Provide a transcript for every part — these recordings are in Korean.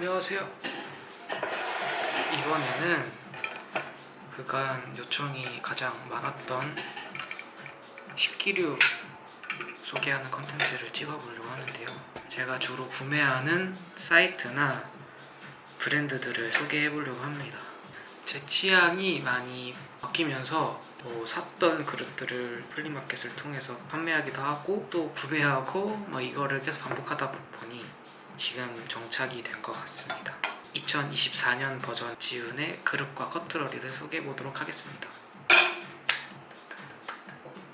안녕하세요. 이번에는 그간 요청이 가장 많았던 식기류 소개하는 컨텐츠를 찍어보려고 하는데요. 제가 주로 구매하는 사이트나 브랜드들을 소개해보려고 합니다. 제 취향이 많이 바뀌면서 또 샀던 그릇들을 플리마켓을 통해서 판매하기도 하고 또 구매하고 뭐 이거를 계속 반복하다 보니 지금 정착이 된 것 같습니다. 2024년 버전 지훈의 그릇과 커트러리를 소개해 보도록 하겠습니다.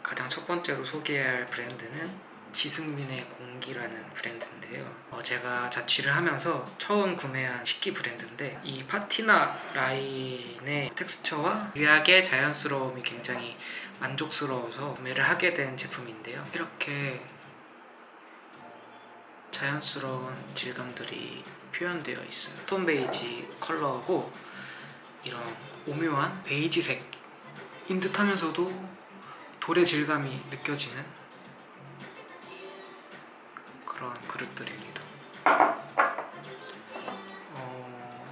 가장 첫 번째로 소개할 브랜드는 지승민의 공기라는 브랜드인데요. 어, 제가 자취를 하면서 처음 구매한 식기 브랜드인데 이 파티나 라인의 텍스처와 유약의 자연스러움이 굉장히 만족스러워서 구매를 하게 된 제품인데요. 이렇게 자연스러운 질감들이 표현되어 있어요. 톤 베이지 컬러고 이런 오묘한 베이지색인 듯하면서도 돌의 질감이 느껴지는 그런 그릇들입니다. 어,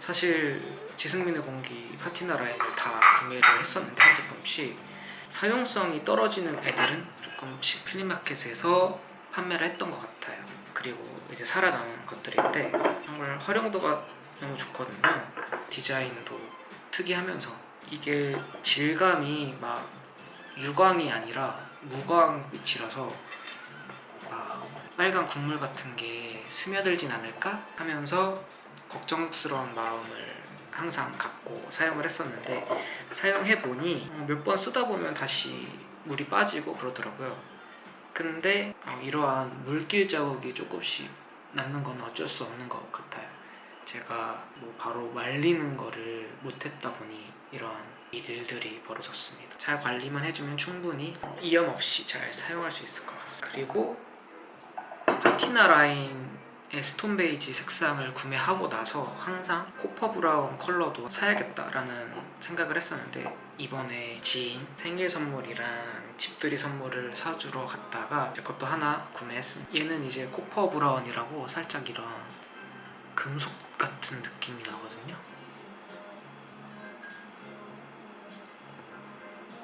사실 지승민의 공기 파티나 라인을 다 구매를 했었는데 한 제품씩 사용성이 떨어지는 애들은 조금씩 플리마켓에서 판매를 했던 것 같아요. 그리고 이제 살아남은 것들인데 정말 활용도가 너무 좋거든요. 디자인도 특이하면서 이게 질감이 막 유광이 아니라 무광빛이라서 막 빨간 국물 같은 게 스며들진 않을까 하면서 걱정스러운 마음을 항상 갖고 사용을 했었는데 사용해 보니 몇 번 쓰다 보면 다시 물이 빠지고 그러더라고요. 근데 어, 이러한 물길 자국이 조금씩 남는 건 어쩔 수 없는 것 같아요. 제가 뭐 바로 말리는 거를 못했다 보니 이러한 일들이 벌어졌습니다. 잘 관리만 해주면 충분히 이염 없이 잘 사용할 수 있을 것 같습니다. 그리고 파티나 라인의 스톤 베이지 색상을 구매하고 나서 항상 코퍼 브라운 컬러도 사야겠다라는 생각을 했었는데 이번에 지인 생일 선물이랑 집들이 선물을 사주러 갔다가 제 것도 하나 구매했습니다. 얘는 이제 코퍼 브라운이라고 살짝 이런 금속 같은 느낌이 나거든요.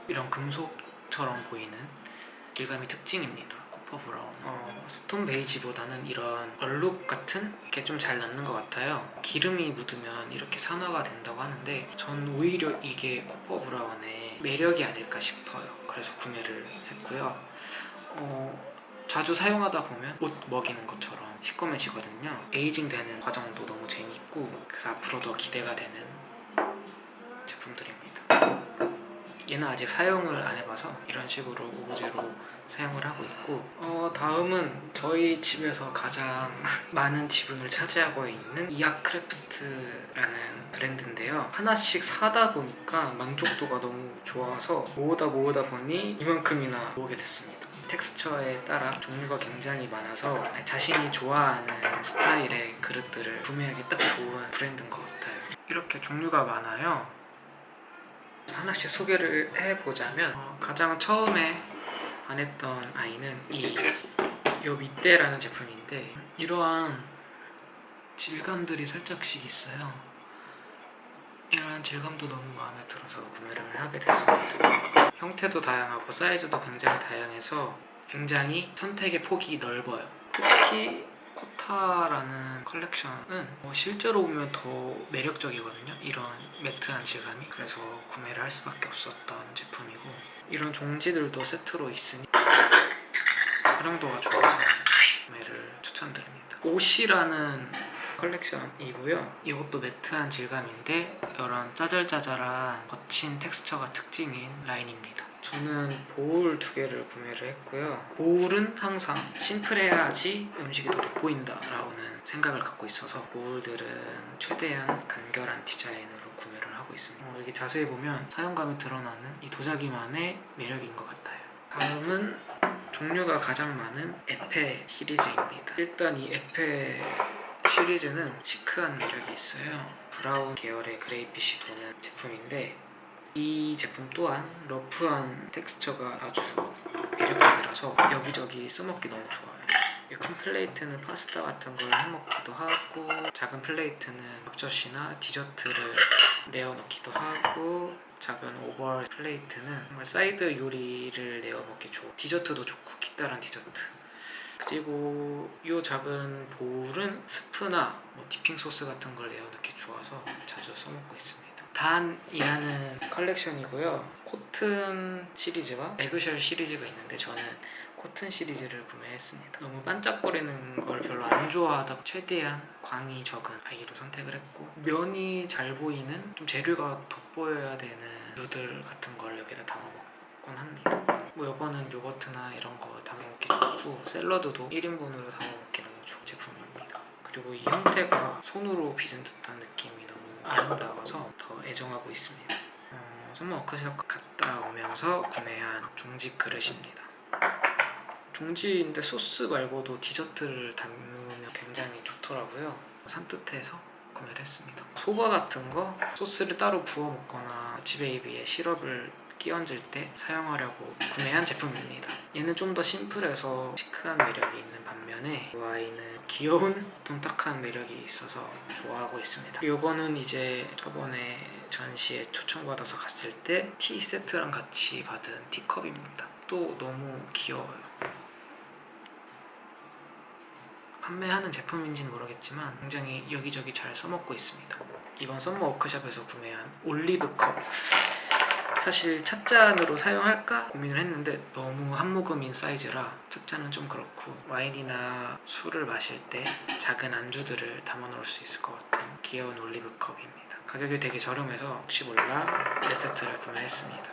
이런 금속처럼 보이는 질감이 특징입니다. 코퍼 브라운. 어, 스톤 베이지보다는 이런 얼룩 같은 게 좀 잘 남는 것 같아요. 기름이 묻으면 이렇게 산화가 된다고 하는데 전 오히려 이게 코퍼 브라운의 매력이 아닐까 싶어요. 그래서 구매를 했고요. 어, 자주 사용하다 보면 옷 먹이는 것처럼 시꺼매지거든요. 에이징 되는 과정도 너무 재밌고 그래서 앞으로 더 기대가 되는 제품들입니다. 얘는 아직 사용을 안 해봐서 이런 식으로 오브제로 사용을 하고 있고 어, 다음은 저희 집에서 가장 많은 지분을 차지하고 있는 이아크래프트라는 브랜드인데요. 하나씩 사다 보니까 만족도가 너무 좋아서 모으다 모으다 보니 이만큼이나 모으게 됐습니다. 텍스처에 따라 종류가 굉장히 많아서 자신이 좋아하는 스타일의 그릇들을 구매하기 딱 좋은 브랜드인 것 같아요. 이렇게 종류가 많아요. 하나씩 소개를 해보자면 어, 가장 처음에 안 했던 아이는 이요 밑대라는 제품인데 이러한 질감들이 살짝씩 있어요. 이러한 질감도 너무 마음에 들어서 구매를 하게 됐습니다. 형태도 다양하고 사이즈도 굉장히 다양해서 굉장히 선택의 폭이 넓어요. 특히 코타라는 컬렉션은 뭐 실제로 보면 더 매력적이거든요. 이런 매트한 질감이. 그래서 구매를 할 수밖에 없었던 제품이고 이런 종지들도 세트로 있으니 활용도가 좋아서 구매를 추천드립니다. 옷이라는 컬렉션이고요. 이것도 매트한 질감인데 이런 짜잘짜잘한 거친 텍스처가 특징인 라인입니다. 저는 보울 두 개를 구매를 했고요. 보울은 항상 심플해야지 음식이 더 돋보인다라는 생각을 갖고 있어서 보울들은 최대한 간결한 디자인으로 구매를 하고 있습니다. 어, 여기 자세히 보면 사용감이 드러나는 이 도자기만의 매력인 것 같아요. 다음은 종류가 가장 많은 에페 시리즈입니다. 일단 이 에페 시리즈는 시크한 매력이 있어요. 브라운 계열의 그레이빛이 도는 제품인데 이 제품 또한 러프한 텍스처가 아주 매력적이라서 여기저기 써먹기 너무 좋아요. 이큰 플레이트는 파스타 같은 걸 해먹기도 하고 작은 플레이트는 앞젓이나 디저트를 내어놓기도 하고 작은 오버 플레이트는 정말 사이드 요리를 내어 먹기 좋고 디저트도 좋고 기다란 디저트 그리고 이 작은 볼은 스프나 뭐 디핑 소스 같은 걸 내어놓기 좋아서 자주 써먹고 있습니다. 단이라는 컬렉션이고요. 코튼 시리즈와 에그셜 시리즈가 있는데 저는 코튼 시리즈를 구매했습니다. 너무 반짝거리는 걸 별로 안 좋아하다 최대한 광이 적은 아이로 선택을 했고 면이 잘 보이는 좀 재료가 돋보여야 되는 누들 같은 걸 여기다 담아먹 곤 합니다. 뭐 요거는 요거트나 이런 거 담아먹기 좋고 샐러드도 1인분으로 담아먹기 너무 좋은 제품입니다. 그리고 이 형태가 손으로 빚은 듯한 느낌이 너무 아름다워서 더 애정하고 있습니다. 어, 선물 워크숍 갔다 오면서 구매한 종지 그릇입니다. 종지인데 소스 말고도 디저트를 담으면 굉장히 좋더라고요. 산뜻해서 구매를 했습니다. 소바 같은 거 소스를 따로 부어 먹거나 치베이비에 시럽을 끼얹을 때 사용하려고 구매한 제품입니다. 얘는 좀 더 심플해서 시크한 매력이 있는 반면에 이 아이는 귀여운 둔탁한 매력이 있어서 좋아하고 있습니다. 이거는 이제 저번에 전시에 초청받아서 갔을 때 티 세트랑 같이 받은 티컵입니다. 또 너무 귀여워요. 판매하는 제품인지는 모르겠지만 굉장히 여기저기 잘 써먹고 있습니다. 이번 썸머 워크숍에서 구매한 올리브컵 사실 찻잔으로 사용할까 고민을 했는데 너무 한 모금인 사이즈라 찻잔은 좀 그렇고 와인이나 술을 마실 때 작은 안주들을 담아 놓을 수 있을 것 같은 귀여운 올리브컵입니다. 가격이 되게 저렴해서 혹시 몰라 4세트를 구매했습니다.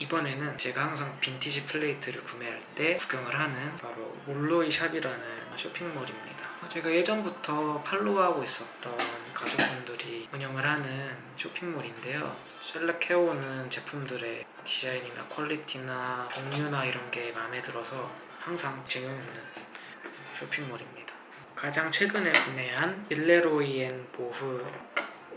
이번에는 제가 항상 빈티지 플레이트를 구매할 때 구경을 하는 바로 몰로이 샵이라는 쇼핑몰입니다. 제가 예전부터 팔로우하고 있었던 가족분들이 운영을 하는 쇼핑몰인데요. 셀렉해오는 제품들의 디자인이나 퀄리티나 종류나 이런 게 마음에 들어서 항상 챙겨먹는 쇼핑몰입니다. 가장 최근에 구매한 일레로이엔 보흐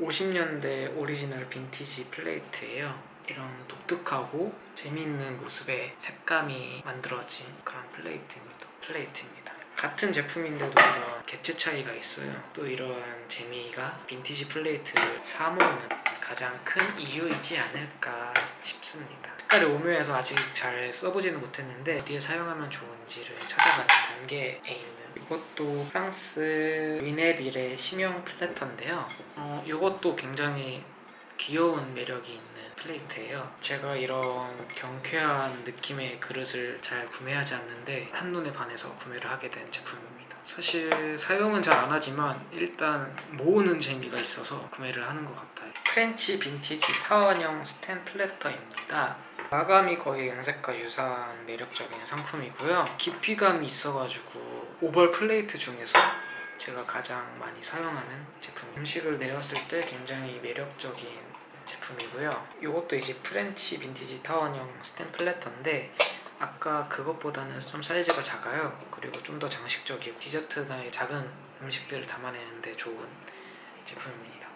50년대 오리지널 빈티지 플레이트예요. 이런 독특하고 재미있는 모습의 색감이 만들어진 그런 플레이트입니다. 플레이트입니다. 같은 제품인데도 이런 개체 차이가 있어요. 또 이러한 재미가 빈티지 플레이트를 사모는 가장 큰 이유이지 않을까 싶습니다. 색깔이 오묘해서 아직 잘 써보지는 못했는데 어디에 사용하면 좋은지를 찾아가는 단계에 있는 이것도 프랑스 위네빌의 심형 플래터인데요. 어, 이것도 굉장히 귀여운 매력이 있는 플레이트예요. 제가 이런 경쾌한 느낌의 그릇을 잘 구매하지 않는데 한눈에 반해서 구매를 하게 된 제품입니다. 사실 사용은 잘 안 하지만 일단 모으는 재미가 있어서 구매를 하는 것 같아요. 프렌치 빈티지 타원형 스탠 플래터입니다. 마감이 거의 양색과 유사한 매력적인 상품이고요. 깊이감이 있어가지고 오벌 플레이트 중에서 제가 가장 많이 사용하는 제품. 음식을 내었을 때 굉장히 매력적인 제품이고요. 이것도 이제 프렌치 빈티지 타원형 스탬 플래터인데 아까 그것보다는 좀 사이즈가 작아요. 그리고 좀 더 장식적이고 디저트나 작은 음식들을 담아내는데 좋은 제품입니다.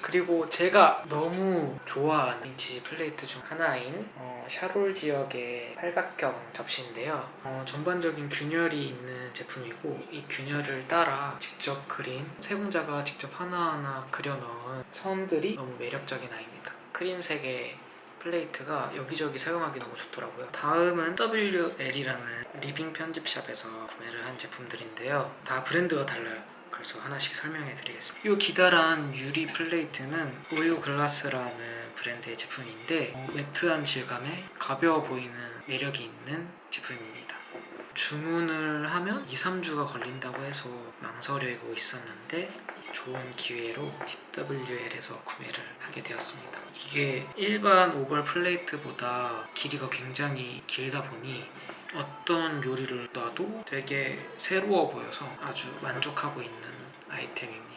그리고 제가 너무 좋아하는 빈티지 플레이트 중 하나인 어, 샤롤 지역의 팔각형 접시인데요. 어, 전반적인 균열이 있는 제품이고 이 균열을 따라 직접 그린 세공자가 직접 하나하나 그려넣은 선들이 너무 매력적인 아이입니다. 크림색의 플레이트가 여기저기 사용하기 너무 좋더라고요. 다음은 WL이라는 리빙 편집샵에서 구매를 한 제품들인데요. 다 브랜드가 달라요. 그래서 하나씩 설명해 드리겠습니다. 이 기다란 유리 플레이트는 오유 글라스라는 브랜드의 제품인데 어, 매트한 질감에 가벼워 보이는 매력이 있는 제품입니다. 주문을 하면 2, 3주가 걸린다고 해서 망설이고 있었는데 좋은 기회로 TWL에서 구매를 하게 되었습니다. 이게 일반 오벌 플레이트보다 길이가 굉장히 길다 보니 어떤 요리를 놔도 되게 새로워 보여서 아주 만족하고 있는 아이템입니다.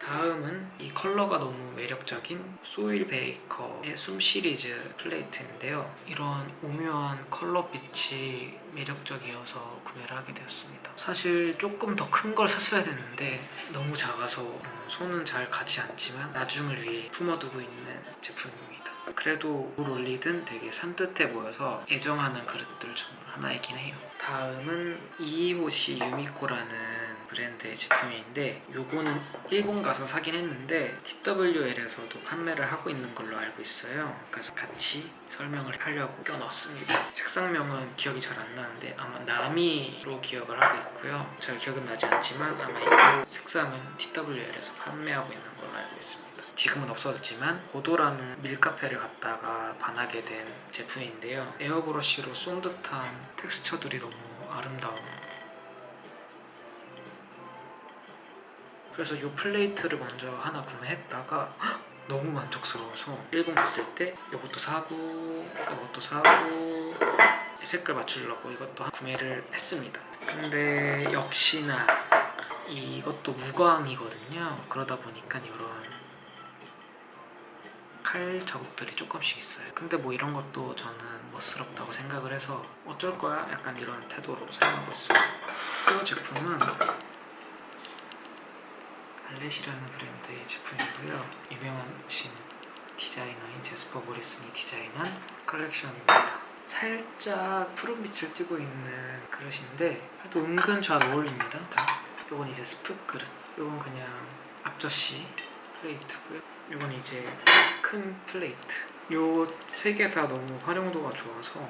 다음은 이 컬러가 너무 매력적인 소일 베이커의 숨 시리즈 플레이트인데요. 이런 오묘한 컬러 빛이 매력적이어서 구매를 하게 되었습니다. 사실 조금 더 큰 걸 샀어야 됐는데 너무 작아서 음, 손은 잘 가지 않지만 나중을 위해 품어두고 있는 제품입니다. 그래도 물 올리든 되게 산뜻해 보여서 애정하는 그릇들 중 하나이긴 해요. 다음은 이이호시 유미코라는 브랜드의 제품인데 요거는 일본 가서 사긴 했는데 TWL에서도 판매를 하고 있는 걸로 알고 있어요. 그래서 같이 설명을 하려고 껴넣었습니다. 색상명은 기억이 잘 안 나는데 아마 나미로 기억을 하고 있고요. 잘 기억은 나지 않지만 아마 이 색상은 TWL에서 판매하고 있는 걸로 알고 있습니다. 지금은 없어졌지만 고도라는 밀카페를 갔다가 반하게 된 제품인데요. 에어브러쉬로 쏜 듯한 텍스처들이 너무 아름다운 그래서 이 플레이트를 먼저 하나 구매했다가 헉! 너무 만족스러워서 일본 갔을 때 이것도 사고 이것도 사고 색깔 맞추려고 이것도 한- 구매를 했습니다. 근데 역시나 이것도 무광이거든요. 그러다 보니까 이런 칼 자국들이 조금씩 있어요. 근데 뭐 이런 것도 저는 멋스럽다고 생각을 해서 어쩔 거야? 약간 이런 태도로 사용하고 있어요. 이 제품은 알렛이라는 브랜드의 제품이고요. 유명하신 디자이너인 제스퍼 모리슨이 디자인한 컬렉션입니다. 살짝 푸른 빛을 띠고 있는 그릇인데 그래도 은근 잘 어울립니다. 다. 요건 이제 스프 그릇. 요건 그냥 앞접시 플레이트고요. 요건 이제 큰 플레이트. 요 세 개 다 너무 활용도가 좋아서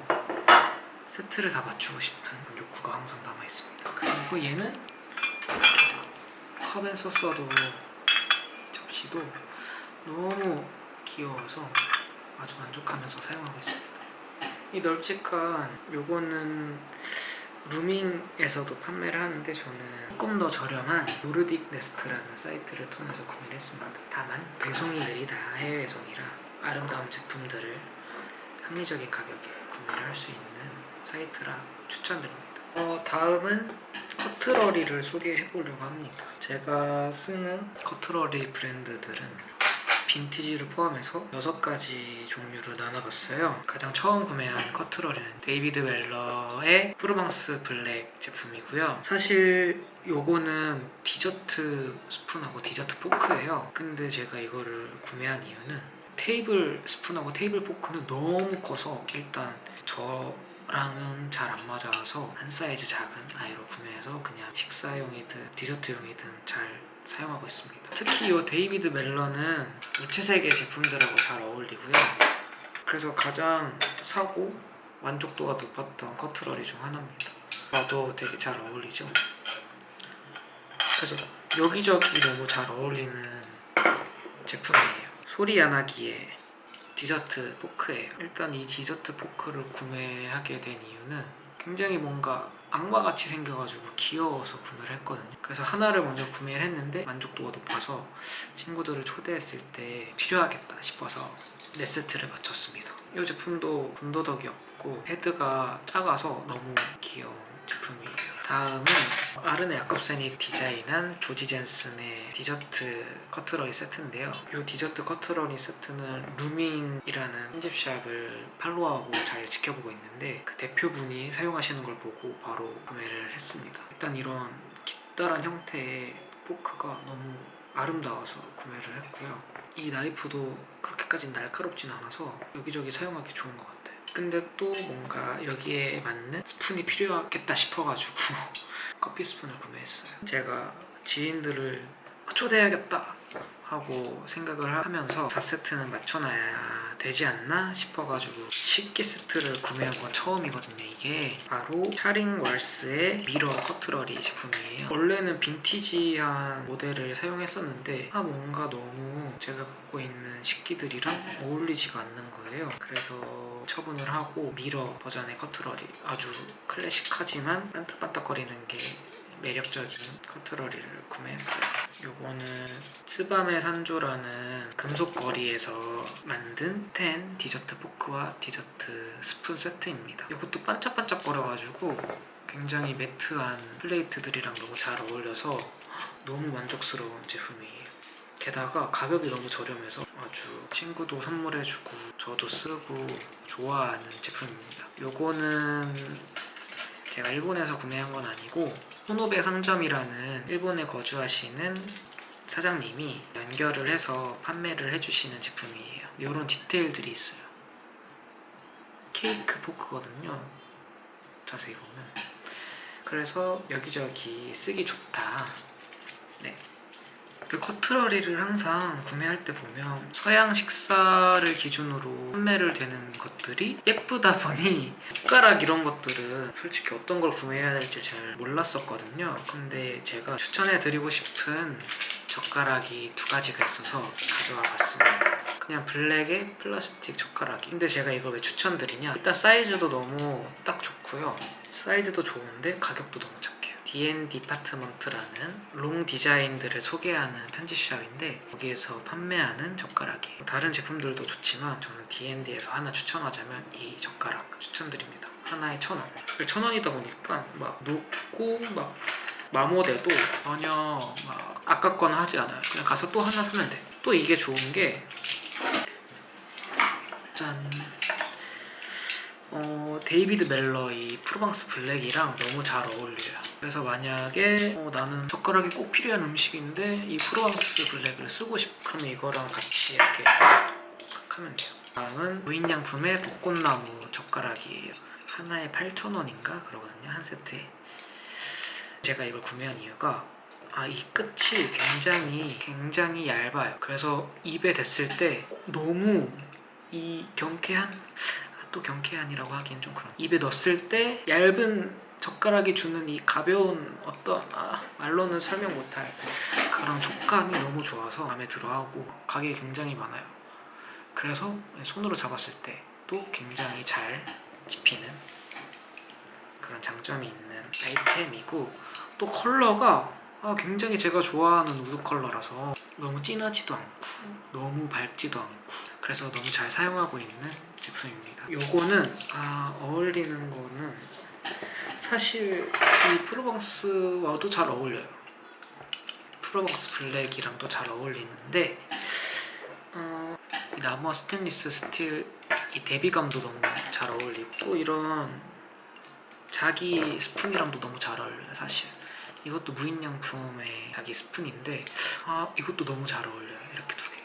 세트를 다 맞추고 싶은 욕구가 항상 남아 있습니다. 그리고 얘는 컵앤소서도 접시도 너무 귀여워서 아주 만족하면서 사용하고 있습니다. 이 널찍한 요거는 루밍에서도 판매를 하는데 저는 조금 더 저렴한 노르딕 네스트라는 사이트를 통해서 구매를 했습니다. 다만 배송이 느리다 해외 배송이라 아름다운 제품들을 합리적인 가격에 구매를 할 수 있는 사이트라 추천드립니다. 어, 다음은 커트러리를 소개해 보려고 합니다. 제가 쓰는 커트러리 브랜드들은 빈티지를 포함해서 6가지 종류를 나눠봤어요. 가장 처음 구매한 커트러리는 데이비드 웰러의 프로방스 블랙 제품이고요. 사실 요거는 디저트 스푼하고 디저트 포크예요. 근데 제가 이거를 구매한 이유는 테이블 스푼하고 테이블 포크는 너무 커서 일단 저 랑은 잘 안 맞아서 한 사이즈 작은 아이로 구매해서 그냥 식사용이든 디저트용이든 잘 사용하고 있습니다. 특히 이 데이비드 멜런은 우체세계 제품들하고 잘 어울리고요. 그래서 가장 사고 만족도가 높았던 커트러리 중 하나입니다. 나도 되게 잘 어울리죠. 그래서 여기저기 너무 잘 어울리는 제품이에요. 소리 안 하기에 디저트 포크예요. 일단 이 디저트 포크를 구매하게 된 이유는 굉장히 뭔가 악마같이 생겨가지고 귀여워서 구매를 했거든요. 그래서 하나를 먼저 구매를 했는데 만족도가 높아서 친구들을 초대했을 때 필요하겠다 싶어서 네 세트를 맞췄습니다. 이 제품도 군더더기 없고 헤드가 작아서 너무 귀여운 제품이에요. 다음은 아르네 야컵센이 디자인한 조지 젠슨의 디저트 커트러리 세트인데요. 이 디저트 커트러리 세트는 루밍이라는 편집샵을 팔로우하고 잘 지켜보고 있는데 그 대표분이 사용하시는 걸 보고 바로 구매를 했습니다. 일단 이런 깃달한 형태의 포크가 너무 아름다워서 구매를 했고요. 이 나이프도 그렇게까지 날카롭진 않아서 여기저기 사용하기 좋은 것 같아요. 근데 또 뭔가 여기에 맞는 스푼이 필요하겠다 싶어가지고 커피 스푼을 구매했어요. 제가 지인들을 초대해야겠다 하고 생각을 하면서 4세트는 맞춰놔야 되지 않나 싶어가지고 식기 세트를 구매한 건 처음이거든요 이게. 바로 샤링 왈스의 미러 커트러리 제품이에요. 원래는 빈티지한 모델을 사용했었는데 아 뭔가 너무 제가 갖고 있는 식기들이랑 어울리지가 않는 거예요. 그래서 처분을 하고 미러 버전의 커트러리 아주 클래식하지만 반짝반짝거리는 게 매력적인 커트러리를 구매했어요. 요거는 츠바메 산조라는 금속거리에서 만든 텐 디저트 포크와 디저트 스푼 세트입니다. 이것도 반짝반짝 거려가지고 굉장히 매트한 플레이트들이랑 너무 잘 어울려서 너무 만족스러운 제품이에요. 게다가 가격이 너무 저렴해서 아주 친구도 선물해주고 저도 쓰고 좋아하는 제품입니다. 요거는 제가 일본에서 구매한 건 아니고 호노베 상점이라는 일본에 거주하시는 사장님이 연결을 해서 판매를 해주시는 제품이에요. 이런 디테일들이 있어요. 케이크 포크거든요. 자세히 보면. 그래서 여기저기 쓰기 좋다. 네. 그리고 커트러리를 항상 구매할 때 보면 서양 식사를 기준으로 판매를 되는 것들이 예쁘다 보니 숟가락 이런 것들은 솔직히 어떤 걸 구매해야 될지 잘 몰랐었거든요. 근데 제가 추천해 드리고 싶은 젓가락이 두 가지가 있어서 가져와 봤습니다. 그냥 블랙의 플라스틱 젓가락이. 근데 제가 이걸 왜 추천드리냐? 일단 사이즈도 너무 딱 좋고요. 사이즈도 좋은데 가격도 너무 착해 요. D&D 디파트먼트라는 롱 디자인들을 소개하는 편집샵인데 거기에서 판매하는 젓가락이에요. 다른 제품들도 좋지만 저는 D&D에서 하나 추천하자면 이 젓가락 추천드립니다. 하나에 천 원. 천 원이다 보니까 막 녹고 막 마모돼도 전혀 막 아깝거나 하지 않아요. 그냥 가서 또 하나 사면 돼. 또 이게 좋은 게 짠. 어, 데이비드 멜러의 프로방스 블랙이랑 너무 잘 어울려요. 그래서 만약에 어, 나는 젓가락이 꼭 필요한 음식인데 이 프로방스 블랙을 쓰고 싶 그러면 이거랑 같이 이렇게 탁 하면 돼요. 다음은 무인양품의 벚꽃나무 젓가락이에요. 하나에 8,000원인가 그러거든요. 한 세트에. 제가 이걸 구매한 이유가 아 이 끝이 굉장히 굉장히 얇아요. 그래서 입에 댔을 때 너무 이 경쾌한 아, 또 경쾌한이라고 하기엔 좀 그런 입에 넣었을 때 얇은 젓가락이 주는 이 가벼운 어떤 아, 말로는 설명 못할 그런 촉감이 너무 좋아서 마음에 들어하고 가격이 굉장히 많아요. 그래서 손으로 잡았을 때 또 굉장히 잘 집히는 그런 장점이 있는 아이템이고 또 컬러가 아, 굉장히 제가 좋아하는 우드 컬러라서 너무 진하지도 않고 너무 밝지도 않고 그래서 너무 잘 사용하고 있는 제품입니다. 요거는 아, 어울리는 거는 사실 이 프로방스와도 잘 어울려요. 프로방스 블랙이랑도 잘 어울리는데 어, 이 나무와 스테인리스 스틸 이 대비감도 너무 잘 어울리고 또 이런 자기 스푼이랑도 너무 잘 어울려요 사실. 이것도 무인양품의 자기 스푼인데 아 이것도 너무 잘 어울려요 이렇게 두 개.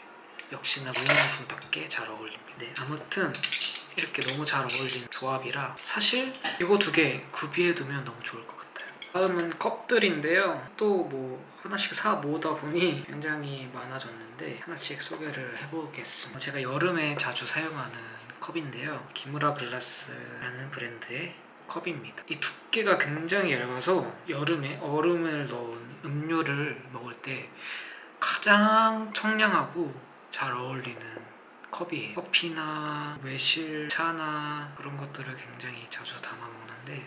역시나 무인양품답게 잘 어울립니다. 네 아무튼 이렇게 너무 잘 어울리는 조합이라 사실 이거 두 개 구비해두면 너무 좋을 것 같아요. 다음은 컵들인데요. 또 뭐 하나씩 사 모으다 보니 굉장히 많아졌는데 하나씩 소개를 해보겠습니다. 제가 여름에 자주 사용하는 컵인데요. 기무라 글라스라는 브랜드의 컵입니다. 이 두께가 굉장히 얇아서 여름에 얼음을 넣은 음료를 먹을 때 가장 청량하고 잘 어울리는 컵이에요. 커피나 매실, 차나 그런 것들을 굉장히 자주 담아 먹는데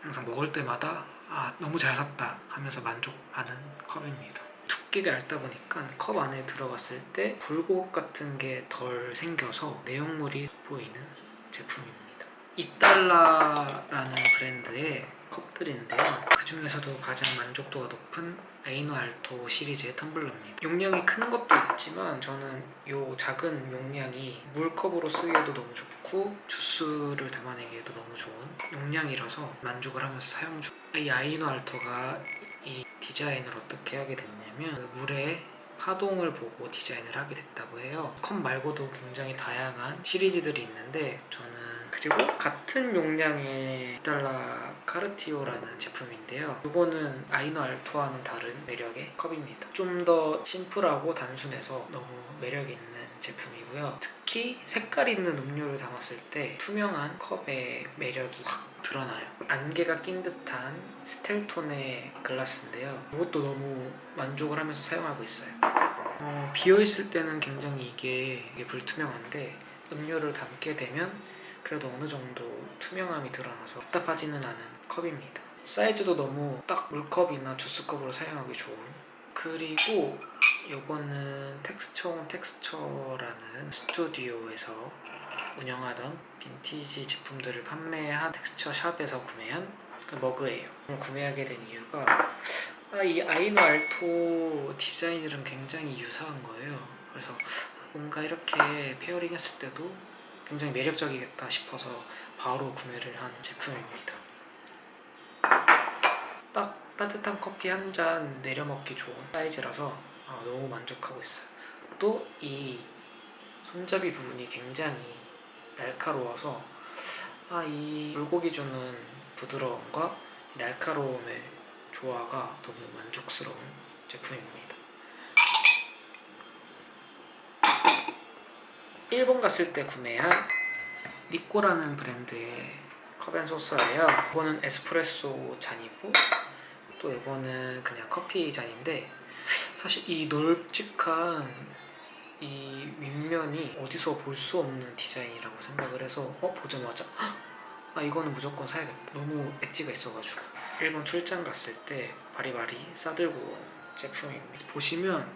항상 먹을 때마다 아 너무 잘 샀다 하면서 만족하는 컵입니다. 두께가 얇다 보니까 컵 안에 들어갔을 때 굴곡 같은 게 덜 생겨서 내용물이 보이는 제품입니다. 이달라라는 브랜드의 컵들인데요. 그 중에서도 가장 만족도가 높은 에이노 알토 시리즈의 텀블러입니다. 용량이 큰 것도 있지만 저는 이 작은 용량이 물컵으로 쓰기에도 너무 좋고 주스를 담아내기에도 너무 좋은 용량이라서 만족을 하면서 사용 중. 이 아이노 알토가 이 디자인을 어떻게 하게 됐냐면 그 물에 파동을 보고 디자인을 하게 됐다고 해요. 컵 말고도 굉장히 다양한 시리즈들이 있는데 저는 그리고 같은 용량의 달라 카르티오라는 제품인데요. 이거는 아이노 알토와는 다른 매력의 컵입니다. 좀 더 심플하고 단순해서 너무 매력 있는 제품이고요. 특히 색깔 있는 음료를 담았을 때 투명한 컵의 매력이 확 드러나요. 안개가 낀 듯한 스텔톤의 글라스인데요. 이것도 너무 만족을 하면서 사용하고 있어요. 어, 비어 있을 때는 굉장히 이게, 이게 불투명한데 음료를 담게 되면 그래도 어느 정도 투명함이 드러나서 답답하지는 않은 컵입니다. 사이즈도 너무 딱 물컵이나 주스컵으로 사용하기 좋은. 그리고 요거는 텍스처온 텍스처라는 스튜디오에서 운영하던 빈티지 제품들을 판매한 텍스처 샵에서 구매한 그 머그예요. 구매하게 된 이유가 아, 이 아이노 알토 디자인이랑 굉장히 유사한 거예요. 그래서 뭔가 이렇게 페어링 했을 때도 굉장히 매력적이겠다 싶어서 바로 구매를 한 제품입니다. 딱 따뜻한 커피 한 잔 내려 먹기 좋은 사이즈라서 아, 너무 만족하고 있어요. 또 이 손잡이 부분이 굉장히 날카로워서 아, 이 불고기 주는 부드러움과 이 날카로움의 조화가 너무 만족스러운 제품입니다. 일본 갔을 때 구매한 니꼬라는 브랜드의 컵앤소스예요. 이거는 에스프레소 잔이고 또 이거는 그냥 커피 잔인데 사실 이 널찍한 이 윗면이 어디서 볼 수 없는 디자인이라고 생각을 해서 어 보자마자 "헉! 아 이거는 무조건 사야겠다 너무 엣지가 있어가지고 일본 출장 갔을 때 바리바리 싸들고 온 제품입니다 보시면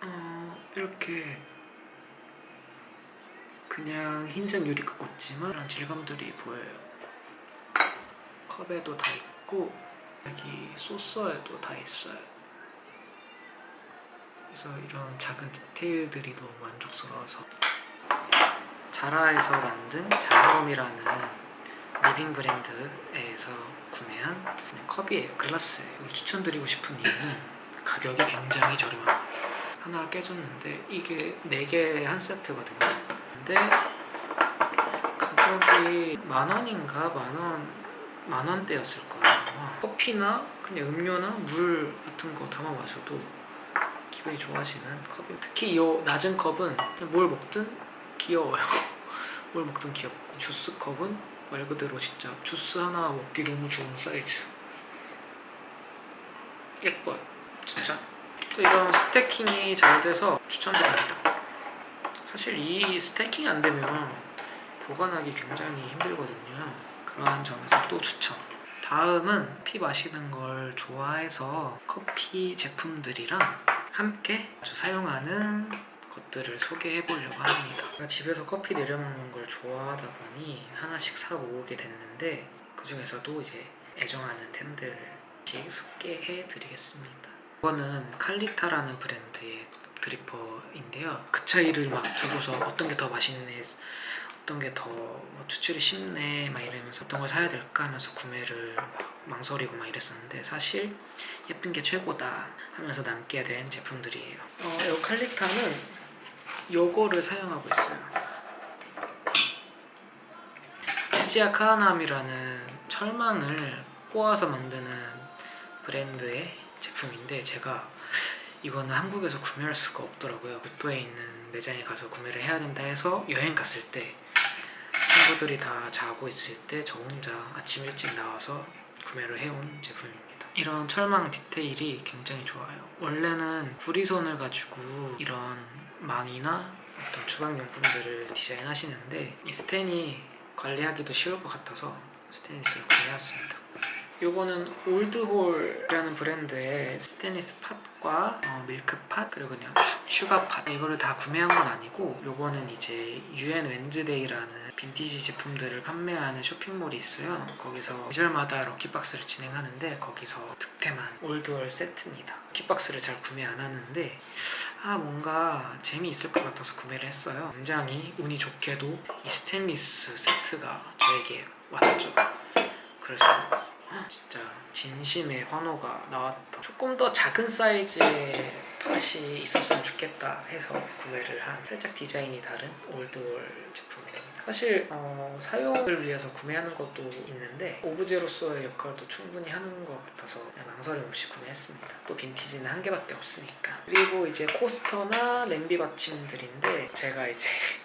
어, 이렇게 그냥 흰색 유리컵 같지만 이런 질감들이 보여요. 컵에도 다 있고 여기 소스에도 다 있어요. 그래서 이런 작은 디테일들이 너무 만족스러워서 자라에서 만든 자라롬이라는 리빙 브랜드에서 구매한 컵이에요. 글라스예요. 추천드리고 싶은 이유는 가격이 굉장히 저렴합니다. 하나 깨졌는데 이게 4개 한 세트거든요 근데 가격이 만 원인가? 만원 만 원대였을 거예요. 커피나 그냥 음료나 물 같은 거 담아 마셔도 기분이 좋아지는 컵이 특히 이 낮은 컵은 뭘 먹든 귀여워요. 뭘 먹든 귀엽고. 주스 컵은 말 그대로 진짜 주스 하나 먹기 너무 좋은 사이즈. 예뻐요. 진짜. 또 이런 스태킹이 잘 돼서 추천드립니다 사실 이 스태킹이 안 되면 보관하기 굉장히 힘들거든요 그러한 점에서 또 추천 다음은 커피 마시는 걸 좋아해서 커피 제품들이랑 함께 아주 사용하는 것들을 소개해 보려고 합니다. 집에서 커피 내려 먹는 걸 좋아하다 보니 하나씩 사 모으게 됐는데 그 중에서도 이제 애정하는 템들씩 소개해 드리겠습니다. 이거는 칼리타라는 브랜드의 드리퍼인데요. 그 차이를 막 두고서 어떤 게 더 맛있네, 어떤 게 더 추출이 쉽네, 막 이러면서 어떤 걸 사야 될까 하면서 구매를 막 망설이고 막 이랬었는데 사실 예쁜 게 최고다 하면서 남게 된 제품들이에요. 어, 이 칼리타는 요거를 사용하고 있어요. 치지아 카하남이라는 철망을 꼬아서 만드는 브랜드의 제품인데 제가 이거는 한국에서 구매할 수가 없더라고요. 국도에 있는 매장에 가서 구매를 해야 된다 해서 여행 갔을 때 친구들이 다 자고 있을 때 저 혼자 아침 일찍 나와서 구매를 해온 제품입니다. 이런 철망 디테일이 굉장히 좋아요. 원래는 구리선을 가지고 이런 망이나 어떤 주방용품들을 디자인하시는데 이 스텐이 관리하기도 쉬울 것 같아서 스테인리스를 구매했습니다. 요거는 올드홀이라는 브랜드의 스테인리스 팟 과 어, 밀크팟 그리고 그냥 슈- 슈가팟 이거를 다 구매한 건 아니고 요거는 이제 유엔 웬즈데이라는 빈티지 제품들을 판매하는 쇼핑몰이 있어요. 거기서 계절마다 럭키박스를 진행하는데 거기서 득템한 올드홀 세트입니다. 럭키박스를 잘 구매 안 하는데 아 뭔가 재미있을 것 같아서 구매를 했어요. 굉장히 운이 좋게도 이 스테인리스 세트가 저에게 왔죠. 그래서 진짜 진심의 환호가 나왔던 조금 더 작은 사이즈의 팟이 있었으면 좋겠다 해서 구매를 한 살짝 디자인이 다른 올드월 제품입니다. 사실 어, 사용을 위해서 구매하는 것도 있는데 오브제로서의 역할도 충분히 하는 것 같아서 그냥 망설임 없이 구매했습니다. 또 빈티지는 한 개밖에 없으니까. 그리고 이제 코스터나 냄비 받침들인데 제가 이제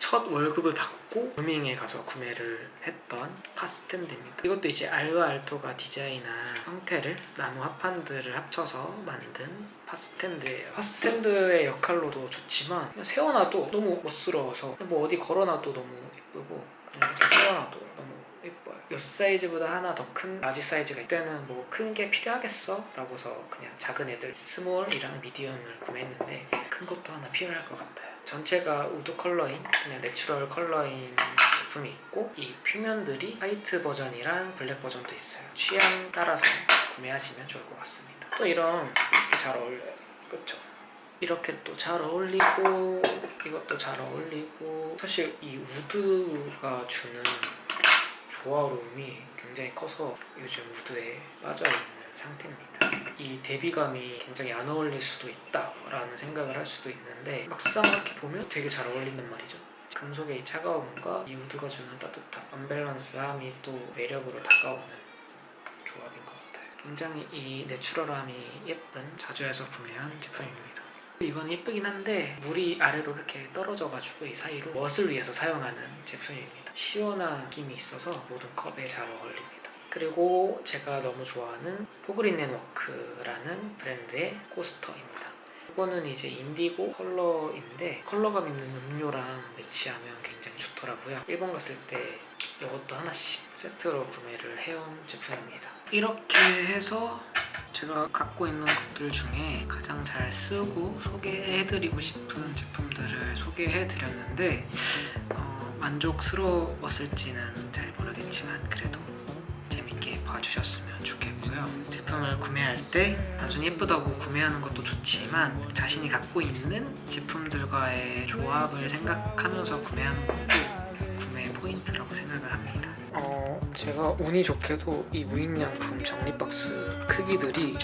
첫 월급을 받고 루밍에 가서 구매를 했던 파스텐드입니다. 이것도 이제 알바 알토가 디자인한 형태를 나무 합판들을 합쳐서 만든 파스텐드예요. 파스텐드의 역할로도 좋지만 세워놔도 너무 멋스러워서 뭐 어디 걸어놔도 너무 예쁘고 그냥 세워놔도 너무 예뻐요. 이 사이즈보다 하나 더 큰 라지 사이즈가 이때는 뭐 큰 게 필요하겠어? 라고서 그냥 작은 애들 스몰이랑 미디움을 구매했는데 큰 것도 하나 필요할 것 같아요. 전체가 우드 컬러인 그냥 내추럴 컬러인 제품이 있고 이 표면들이 화이트 버전이랑 블랙 버전도 있어요. 취향 따라서 구매하시면 좋을 것 같습니다. 또 이런 이렇게 잘 어울려요. 그렇죠? 이렇게 또 잘 어울리고 이것도 잘 어울리고 사실 이 우드가 주는 조화로움이 굉장히 커서 요즘 우드에 빠져 있는 상태입니다. 이 대비감이 굉장히 안 어울릴 수도 있다라는 생각을 할 수도 있는데 막상 이렇게 보면 되게 잘 어울린단 말이죠. 금속의 이 차가움과 이 우드가 주는 따뜻함, 언밸런스함이 또 매력으로 다가오는 조합인 것 같아요. 굉장히 이 내추럴함이 예쁜 자주에서 구매한 제품입니다. 이건 예쁘긴 한데 물이 아래로 이렇게 떨어져가지고 이 사이로 멋을 위해서 사용하는 제품입니다. 시원한 느낌이 있어서 모든 컵에 잘 어울립니다. 그리고 제가 너무 좋아하는 포그린 앤워크라는 브랜드의 코스터입니다. 이거는 이제 인디고 컬러인데 컬러감 있는 음료랑 매치하면 굉장히 좋더라고요. 일본 갔을 때 이것도 하나씩 세트로 구매를 해온 제품입니다. 이렇게 해서 제가 갖고 있는 것들 중에 가장 잘 쓰고 소개해드리고 싶은 제품들을 소개해드렸는데 어, 만족스러웠을지는 잘 모르겠지만 그래도 주셨으면 좋겠고요. 제품을 구매할 때 단순히 예쁘다고 구매하는 것도 좋지만 자신이 갖고 있는 제품들과의 조합을 생각하면서 구매하는 것도 구매의 포인트라고 생각을 합니다. 어, 제가 운이 좋게도 이 무인양품 정리 박스 크기들이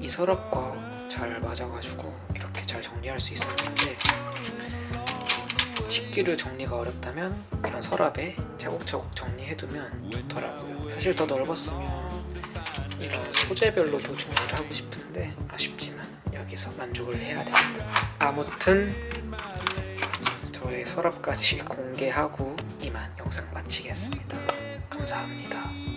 이 서랍과 잘 맞아가지고 이렇게 잘 정리할 수 있었는데 식기를 정리가 어렵다면 이런 서랍에 차곡차곡 정리해두면 좋더라고요. 사실 더 넓었으면 이런 소재별로 도 정리를 하고 싶은데 아쉽지만 여기서 만족을 해야 됩니다. 아무튼 저의 서랍까지 공개하고 이만 영상 마치겠습니다. 감사합니다.